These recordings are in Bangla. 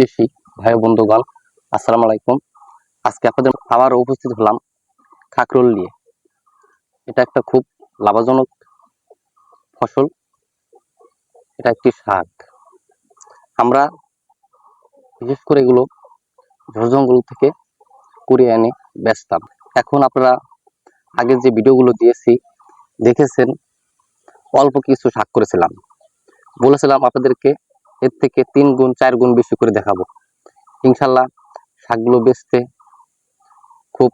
কৃষি ভাই বন্ধুগণ, আসসালামু আলাইকুম। আজকে আপনাদের আবার উপস্থিত হলাম কাঁকরোল নিয়ে। এটা একটা খুব লাভজনক ফসল। এটা একটি শাক। আমরা বিশেষ করে এগুলো জঙ্গল থেকে কুড়িয়ে এনে বেচতাম। এখন আপনারা আগের যে ভিডিওগুলো দিয়েছি, দেখেছেন, অল্প কিছু শাক করেছিলাম। বলেছিলাম আপনাদেরকে এর থেকে তিন গুণ, চার গুণ বেশি করে দেখাবো। ইনশাল্লাহ শাকগুলো বেচতে খুব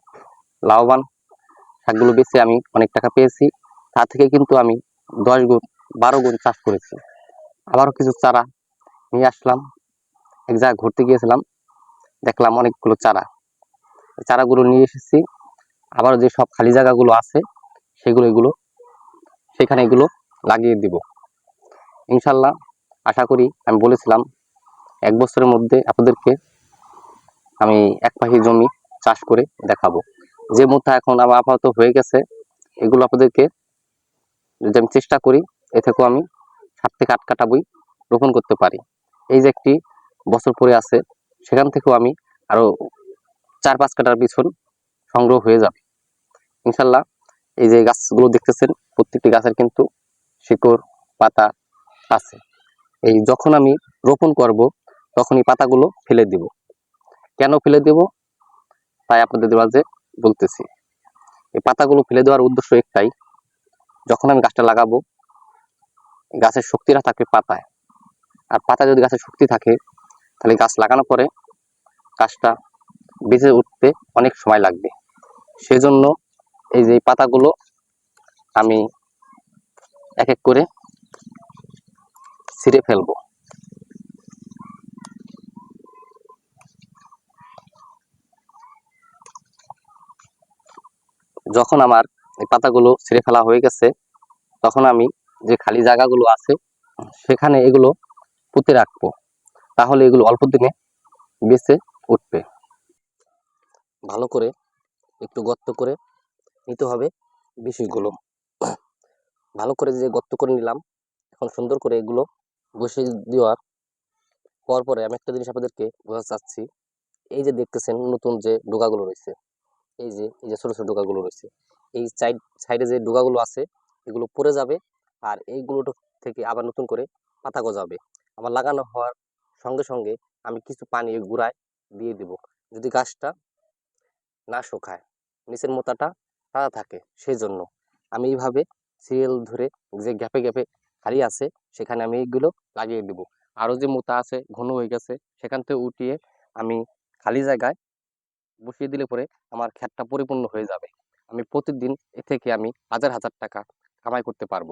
লাভবান। শাকগুলো বেচে আমি অনেক টাকা পেয়েছি। তা থেকে কিন্তু আমি দশ গুণ, বারো গুণ চাষ করেছি। আবারও কিছু চারা নিয়ে আসলাম। এক জায়গায় ঘুরতে গিয়েছিলাম। দেখলাম অনেকগুলো চারা। চারাগুলো নিয়ে এসেছি। আবার যে সব খালি জায়গাগুলো আছে, সেগুলো এগুলো, সেখানে এগুলো লাগিয়ে দিব। ইনশাল্লাহ আশা করি আমি বলেছিলাম, এক বছরের মধ্যে আপনাদেরকে আমি এক পাখি জমি চাষ করে দেখাবো। যে মুথা এখন আবার আপাতত হয়ে গেছে, এগুলো আপনাদেরকে যদি আমি চেষ্টা করি, এ থেকেও আমি সাত থেকে আট কাটা বই রোপণ করতে পারি। এই যে একটি বছর পরে আছে, সেখান থেকেও আমি আরও চার পাঁচ কাটার পিছন সংগ্রহ হয়ে যাবে। ইনশাল্লাহ এই যে গাছগুলো দেখতেছেন, প্রত্যেকটি গাছের কিন্তু শিকড়, পাতা আছে। এই যখন আমি রোপণ করব তখন এই পাতাগুলো ফেলে দিব। কেন ফেলে দেব? তাই আপনাদের মাঝে বলতেছি। এই পাতাগুলো ফেলে দেওয়ার উদ্দেশ্য একটাই, যখন আমি গাছটা লাগাবো, গাছের শক্তিটা থাকে পাতায়। আর পাতায় যদি গাছের শক্তি থাকে, তাহলে গাছ লাগানোর পরে গাছটা বেঁচে উঠতে অনেক সময় লাগবে। সেজন্য এই যে পাতাগুলো আমি এক এক করে ছিঁড়ে ফেলব। যখন আমার এই পাতাগুলো ছিঁড়ে ফেলা হয়ে গেছে, তখন আমি যে খালি জায়গাগুলো আছে, সেখানে এগুলো পুঁতে রাখব। তাহলে এগুলো অল্প দিনে বেঁচে উঠবে। ভালো করে একটু গর্ত করে নিতে হবে বিষয়গুলো। ভালো করে যে গর্ত করে নিলাম, এখন সুন্দর করে এগুলো বসিয়ে দেওয়ার পর পরে আমি একটা জিনিস আপনাদেরকে বোঝাতে চাচ্ছি। এই যে দেখতেছেন নতুন যে ডোকাগুলো রয়েছে, এই যে এই যে ছোট ছোট ডোকাগুলো রয়েছে, এই সাইড, সাইডে যে ডোকাগুলো আছে, এগুলো পড়ে যাবে আর এইগুলো থেকে আবার নতুন করে পাতা গজাবে। আবার লাগানো হওয়ার সঙ্গে সঙ্গে আমি কিছু পানি গুঁড়ায় দিয়ে দিব, যদি গাছটা না শুকায়, নিচের মোতাটা তাজা থাকে সেই জন্য আমি এইভাবে সিরিয়াল ধরে যে গ্যাপে গ্যাপে খালি আছে, সেখানে আমি এইগুলো লাগিয়ে দেবো। আরও যে মোতা আছে, ঘন হয়ে গেছে, সেখান থেকে উঠিয়ে আমি খালি জায়গায় বসিয়ে দিলে পরে আমার ক্ষেতটা পরিপূর্ণ হয়ে যাবে। আমি প্রতিদিন এ থেকে আমি হাজার হাজার টাকা কামাই করতে পারব।